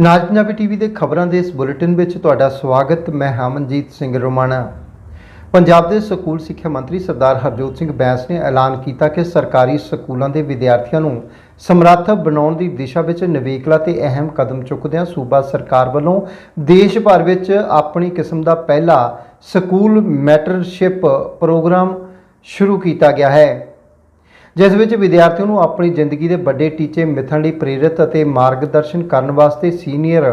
ਨਾਜ Punjabi TV ਦੇ ਖਬਰਾਂ ਦੇ ਇਸ ਬੁਲੇਟਿਨ ਵਿੱਚ ਤੁਹਾਡਾ ਸਵਾਗਤ, ਮੈਂ ਹਾਂ ਮਨਜੀਤ ਸਿੰਘ ਰੋਮਾਣਾ। ਪੰਜਾਬ ਦੇ ਸਕੂਲ ਸਿੱਖਿਆ ਮੰਤਰੀ ਸਰਦਾਰ ਹਰਜੋਤ ਸਿੰਘ ਬੈਂਸ ਨੇ ਐਲਾਨ ਕੀਤਾ ਕਿ ਸਰਕਾਰੀ ਸਕੂਲਾਂ ਦੇ ਵਿਦਿਆਰਥੀਆਂ ਨੂੰ ਸਮਰੱਥ ਬਣਾਉਣ ਦੀ ਦਿਸ਼ਾ ਵਿੱਚ ਨਵੇਕਲਾ ਤੇ ਅਹਿਮ ਕਦਮ ਚੁੱਕਦਿਆਂ ਸੂਬਾ ਸਰਕਾਰ ਵੱਲੋਂ ਦੇਸ਼ ਭਰ ਵਿੱਚ ਆਪਣੀ ਕਿਸਮ ਦਾ ਪਹਿਲਾ ਸਕੂਲ ਮੈਟਰਸ਼ਿਪ ਪ੍ਰੋਗਰਾਮ ਸ਼ੁਰੂ ਕੀਤਾ ਗਿਆ ਹੈ। ਜਿਸ ਵਿੱਚ ਵਿਦਿਆਰਥੀਆਂ ਨੂੰ ਆਪਣੀ ਜ਼ਿੰਦਗੀ ਦੇ ਵੱਡੇ ਟੀਚੇ ਮਿਥਣ ਲਈ ਪ੍ਰੇਰਿਤ ਅਤੇ ਮਾਰਗਦਰਸ਼ਨ ਕਰਨ ਵਾਸਤੇ ਸੀਨੀਅਰ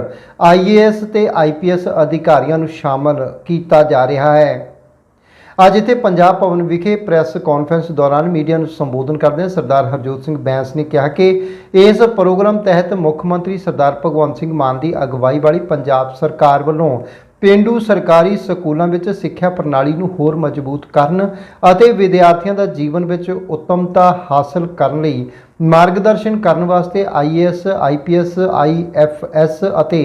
ਆਈਏਐਸ ਤੇ ਆਈਪੀਐਸ ਅਧਿਕਾਰੀਆਂ ਨੂੰ ਸ਼ਾਮਲ ਕੀਤਾ ਜਾ ਰਿਹਾ ਹੈ। ਅੱਜ ਇੱਥੇ ਪੰਜਾਬ ਭਵਨ ਵਿਖੇ ਪ੍ਰੈਸ ਕਾਨਫਰੰਸ ਦੌਰਾਨ ਮੀਡੀਆ ਨੂੰ ਸੰਬੋਧਨ ਕਰਦਿਆਂ ਸਰਦਾਰ ਹਰਜੋਤ ਸਿੰਘ ਬੈਂਸ ਨੇ ਕਿਹਾ ਕਿ ਇਸ ਪ੍ਰੋਗਰਾਮ ਤਹਿਤ ਮੁੱਖ ਮੰਤਰੀ ਸਰਦਾਰ ਭਗਵੰਤ ਸਿੰਘ ਮਾਨ ਦੀ ਅਗਵਾਈ ਵਾਲੀ ਪੰਜਾਬ ਸਰਕਾਰ ਵੱਲੋਂ ਪੇਂਡੂ ਸਰਕਾਰੀ ਸਕੂਲਾਂ ਵਿੱਚ ਸਿੱਖਿਆ ਪ੍ਰਣਾਲੀ ਨੂੰ ਹੋਰ ਮਜ਼ਬੂਤ ਕਰਨ ਅਤੇ ਵਿਦਿਆਰਥੀਆਂ ਦਾ ਜੀਵਨ ਵਿੱਚ ਉੱਤਮਤਾ ਹਾਸਲ ਕਰਨ ਲਈ ਮਾਰਗਦਰਸ਼ਨ ਕਰਨ ਵਾਸਤੇ ਆਈਏਐਸ ਆਈਪੀਐਸ ਆਈਐਫਐਸ ਅਤੇ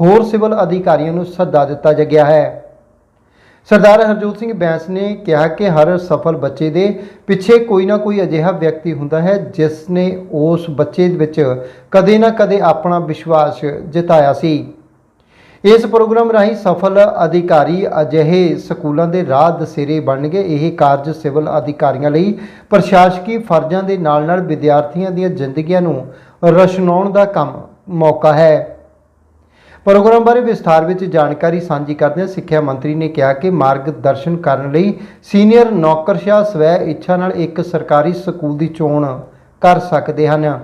ਹੋਰ ਸਿਵਲ ਅਧਿਕਾਰੀਆਂ ਨੂੰ ਸੱਦਾ ਦਿੱਤਾ ਗਿਆ ਹੈ। ਸਰਦਾਰ ਹਰਜੋਤ ਸਿੰਘ ਬੈਂਸ ਨੇ ਕਿਹਾ ਕਿ ਹਰ ਸਫਲ ਬੱਚੇ ਦੇ ਪਿੱਛੇ ਕੋਈ ਨਾ ਕੋਈ ਅਜਿਹਾ ਵਿਅਕਤੀ ਹੁੰਦਾ ਹੈ ਜਿਸ ਨੇ ਉਸ ਬੱਚੇ ਵਿੱਚ ਕਦੇ ਨਾ ਕਦੇ ਆਪਣਾ ਵਿਸ਼ਵਾਸ ਜਿਤਾਇਆ ਸੀ। ਇਸ ਪ੍ਰੋਗਰਾਮ ਰਾਹੀਂ ਸਫਲ ਅਧਿਕਾਰੀ ਅਜਿਹੇ ਸਕੂਲਾਂ ਦੇ ਰਾਹ ਦਸੇਰੇ ਬਣਨਗੇ ਇਹ ਕਾਰਜ ਸਿਵਲ ਅਧਿਕਾਰੀਆਂ ਲਈ ਪ੍ਰਸ਼ਾਸਕੀ ਫਰਜ਼ਾਂ ਦੇ ਨਾਲ-ਨਾਲ ਵਿਦਿਆਰਥੀਆਂ ਦੀਆਂ ਜ਼ਿੰਦਗੀਆਂ ਨੂੰ ਰਸ਼ਨਾਉਣ ਦਾ ਕੰਮ ਮੌਕਾ ਹੈ। ਪ੍ਰੋਗਰਾਮ ਬਾਰੇ ਵਿਸਥਾਰ ਵਿੱਚ ਜਾਣਕਾਰੀ ਸਾਂਝੀ ਕਰਦਿਆਂ ਸਿੱਖਿਆ ਮੰਤਰੀ ਨੇ ਕਿਹਾ ਕਿ ਮਾਰਗਦਰਸ਼ਨ ਕਰਨ ਲਈ ਸੀਨੀਅਰ ਨੌਕਰਸ਼ਾਹ ਸਵੈ ਇੱਛਾ ਨਾਲ ਇੱਕ ਸਰਕਾਰੀ ਸਕੂਲ ਦੀ ਚੋਣ ਕਰ ਸਕਦੇ ਹਨ।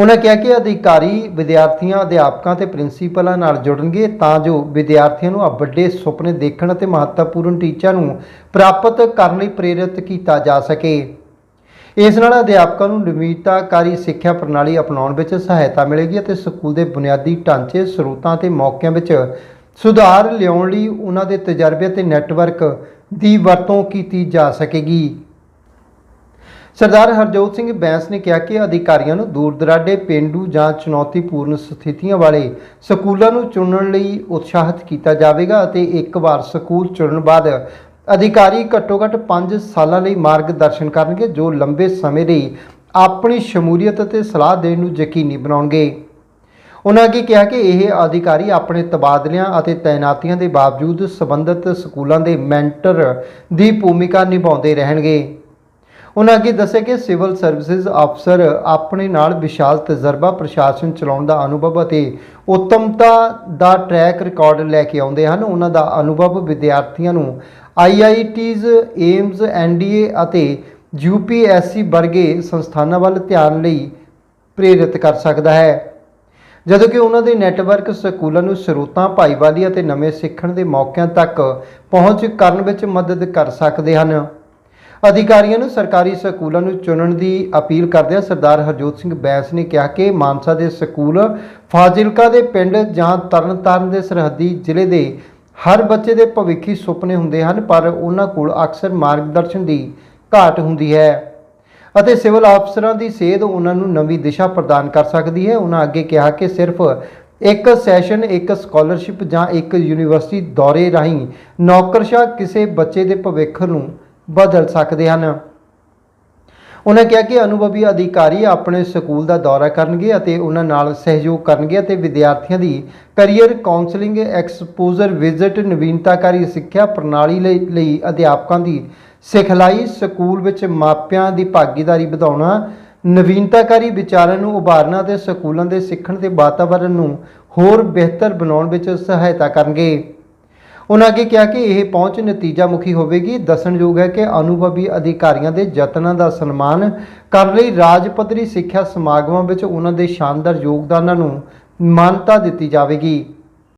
ਉਹਨਾਂ ਕਿਹਾ ਕਿ ਅਧਿਕਾਰੀ ਵਿਦਿਆਰਥੀਆਂ, ਅਧਿਆਪਕਾਂ ਤੇ ਪ੍ਰਿੰਸੀਪਲਾਂ ਨਾਲ ਜੁੜਨਗੇ ਤਾਂ ਜੋ ਵਿਦਿਆਰਥੀਆਂ ਨੂੰ ਆ ਵੱਡੇ ਸੁਪਨੇ ਦੇਖਣ ਅਤੇ ਮਹੱਤਵਪੂਰਨ ਟੀਚਿਆਂ ਨੂੰ ਪ੍ਰਾਪਤ ਕਰਨ ਲਈ ਪ੍ਰੇਰਿਤ ਕੀਤਾ ਜਾ ਸਕੇ। ਇਸ ਨਾਲ ਅਧਿਆਪਕਾਂ ਨੂੰ ਨਵੀਨਤਾਕਾਰੀ ਸਿੱਖਿਆ ਪ੍ਰਣਾਲੀ ਅਪਣਾਉਣ ਵਿੱਚ ਸਹਾਇਤਾ ਮਿਲੇਗੀ ਅਤੇ ਸਕੂਲ ਦੇ ਬੁਨਿਆਦੀ ਢਾਂਚੇ, ਸਰੋਤਾਂ ਤੇ ਮੌਕਿਆਂ ਵਿੱਚ ਸੁਧਾਰ ਲਿਆਉਣ ਲਈ ਉਹਨਾਂ ਦੇ ਤਜਰਬੇ ਅਤੇ ਨੈੱਟਵਰਕ ਦੀ ਵਰਤੋਂ ਕੀਤੀ ਜਾ ਸਕੇਗੀ। ਸਰਦਾਰ ਹਰਜੋਤ ਸਿੰਘ ਬੈਂਸ ਨੇ ਕਿਹਾ ਕਿ ਅਧਿਕਾਰੀਆਂ ਨੂੰ ਦੂਰ ਦਰਾਡੇ ਪਿੰਡੂ ਜਾਂ ਚੁਣੌਤੀਪੂਰਨ ਸਥਿਤੀਆਂ ਵਾਲੇ ਸਕੂਲਾਂ ਨੂੰ ਚੁਣਨ ਲਈ ਉਤਸ਼ਾਹਿਤ ਕੀਤਾ ਜਾਵੇਗਾ ਅਤੇ ਇੱਕ ਵਾਰ ਸਕੂਲ ਚੁਣਨ ਬਾਅਦ ਅਧਿਕਾਰੀ ਘੱਟੋ-ਘੱਟ 5 ਸਾਲਾਂ ਲਈ ਮਾਰਗਦਰਸ਼ਨ ਕਰਨਗੇ, ਜੋ ਲੰਬੇ ਸਮੇਂ ਲਈ ਆਪਣੀ ਸ਼ਮੂਲੀਅਤ ਅਤੇ ਸਲਾਹ ਦੇਣ ਨੂੰ ਯਕੀਨੀ ਬਣਾਉਣਗੇ। ਉਹਨਾਂ ਅੱਗੇ ਕਿਹਾ ਕਿ ਇਹ ਅਧਿਕਾਰੀ ਆਪਣੇ ਤਬਾਦਲਿਆਂ ਅਤੇ ਤਾਇਨਾਤੀਆਂ ਦੇ ਬਾਵਜੂਦ ਸਬੰਧਤ ਸਕੂਲਾਂ ਦੇ ਮੈਂਟਰ ਦੀ ਭੂਮਿਕਾ ਨਿਭਾਉਂਦੇ ਰਹਿਣਗੇ। ਉਹਨਾਂ ਅੱਗੇ ਦੱਸਿਆ ਕਿ ਸਿਵਲ ਸਰਵਿਸਿਜ਼ ਅਫਸਰ ਆਪਣੇ ਨਾਲ ਵਿਸ਼ਾਲ ਤਜਰਬਾ ਪ੍ਰਸ਼ਾਸਨ ਚਲਾਉਣ ਦਾ ਅਨੁਭਵ ਅਤੇ ਉੱਤਮਤਾ ਦਾ ਟਰੈਕ ਰਿਕਾਰਡ ਲੈ ਕੇ ਆਉਂਦੇ ਹਨ। ਉਹਨਾਂ ਦਾ ਅਨੁਭਵ ਵਿਦਿਆਰਥੀਆਂ ਨੂੰ ਆਈਆਈਟੀਜ਼ ਏਮਸ ਐਨਡੀਏ ਅਤੇ ਯੂਪੀਐਸਸੀ ਵਰਗੇ ਸੰਸਥਾਨਾਂ ਵੱਲ ਧਿਆਨ ਲਈ ਪ੍ਰੇਰਿਤ ਕਰ ਸਕਦਾ ਹੈ। ਜਦੋਂ ਕਿ ਉਹਨਾਂ ਦੇ ਨੈਟਵਰਕ ਸਕੂਲਾਂ ਨੂੰ ਸਰੋਤਾਂ, ਭਾਈਵਾਲੀ ਅਤੇ ਨਵੇਂ ਸਿੱਖਣ ਦੇ ਮੌਕਿਆਂ ਤੱਕ ਪਹੁੰਚ ਕਰਨ ਵਿੱਚ ਮਦਦ ਕਰ ਸਕਦੇ ਹਨ। ਅਧਿਕਾਰੀਆਂ ਨੂੰ ਸਰਕਾਰੀ ਸਕੂਲਾਂ ਨੂੰ ਚੁਣਨ ਦੀ ਅਪੀਲ ਕਰਦਿਆਂ ਸਰਦਾਰ ਹਰਜੋਤ ਸਿੰਘ ਬੈਂਸ ਨੇ ਕਿਹਾ ਕਿ ਮਾਨਸਾ ਦੇ ਸਕੂਲ ਫਾਜ਼ਿਲਕਾ ਦੇ ਪਿੰਡ ਜਾਂ ਤਰਨਤਾਰਨ ਦੇ ਸਰਹੱਦੀ ਜ਼ਿਲ੍ਹੇ ਦੇ ਹਰ ਬੱਚੇ ਦੇ ਭਵਿੱਖੀ ਸੁਪਨੇ ਹੁੰਦੇ ਹਨ, ਪਰ ਉਹਨਾਂ ਕੋਲ ਅਕਸਰ ਮਾਰਗਦਰਸ਼ਨ ਦੀ ਘਾਟ ਹੁੰਦੀ ਹੈ ਅਤੇ ਸਿਵਲ ਅਫਸਰਾਂ ਦੀ ਸੇਧ ਉਹਨਾਂ ਨੂੰ ਨਵੀਂ ਦਿਸ਼ਾ ਪ੍ਰਦਾਨ ਕਰ ਸਕਦੀ ਹੈ। ਉਹਨਾਂ ਅੱਗੇ ਕਿਹਾ ਕਿ ਸਿਰਫ ਇੱਕ ਸੈਸ਼ਨ, ਇੱਕ ਸਕਾਲਰਸ਼ਿਪ ਜਾਂ ਇੱਕ ਯੂਨੀਵਰਸਿਟੀ ਦੌਰੇ ਰਾਹੀਂ ਨੌਕਰਸ਼ਾਹ ਕਿਸੇ ਬੱਚੇ ਦੇ ਭਵਿੱਖ ਨੂੰ ਬਦਲ ਸਕਦੇ ਹਨ। ਉਹਨਾਂ ਕਿਹਾ ਕਿ ਅਨੁਭਵੀ ਅਧਿਕਾਰੀ ਆਪਣੇ ਸਕੂਲ ਦਾ ਦੌਰਾ ਕਰਨਗੇ ਅਤੇ ਉਹਨਾਂ ਨਾਲ ਸਹਿਯੋਗ ਕਰਨਗੇ ਅਤੇ ਵਿਦਿਆਰਥੀਆਂ ਦੀ ਕੈਰੀਅਰ ਕਾਉਂਸਲਿੰਗ ਐਕਸਪੋਜ਼ਰ ਵਿਜ਼ਿਟ ਨਵੀਨਤਾਕਾਰੀ ਸਿੱਖਿਆ ਪ੍ਰਣਾਲੀ ਲਈ ਲਈ ਅਧਿਆਪਕਾਂ ਦੀ ਸਿਖਲਾਈ, ਸਕੂਲ ਵਿੱਚ ਮਾਪਿਆਂ ਦੀ ਭਾਗੀਦਾਰੀ ਵਧਾਉਣਾ, ਨਵੀਨਤਾਕਾਰੀ ਵਿਚਾਰਾਂ ਨੂੰ ਉਭਾਰਨਾ ਅਤੇ ਸਕੂਲਾਂ ਦੇ ਸਿੱਖਣ ਦੇ ਵਾਤਾਵਰਣ ਨੂੰ ਹੋਰ ਬਿਹਤਰ ਬਣਾਉਣ ਵਿੱਚ ਸਹਾਇਤਾ ਕਰਨਗੇ। ਉਹਨਾਂ ਅੱਗੇ ਕਿਹਾ ਕਿ ਇਹ ਪਹੁੰਚ ਨਤੀਜਾ ਮੁਖੀ ਹੋਵੇਗੀ। ਦੱਸਣਯੋਗ ਹੈ ਕਿ ਅਨੁਭਵੀ ਅਧਿਕਾਰੀਆਂ ਦੇ ਯਤਨਾਂ ਦਾ ਸਨਮਾਨ ਕਰਨ ਲਈ ਰਾਜ ਪੱਧਰੀ ਸਿੱਖਿਆ ਸਮਾਗਮਾਂ ਵਿੱਚ ਉਹਨਾਂ ਦੇ ਸ਼ਾਨਦਾਰ ਯੋਗਦਾਨਾਂ ਨੂੰ ਮਾਨਤਾ ਦਿੱਤੀ ਜਾਵੇਗੀ।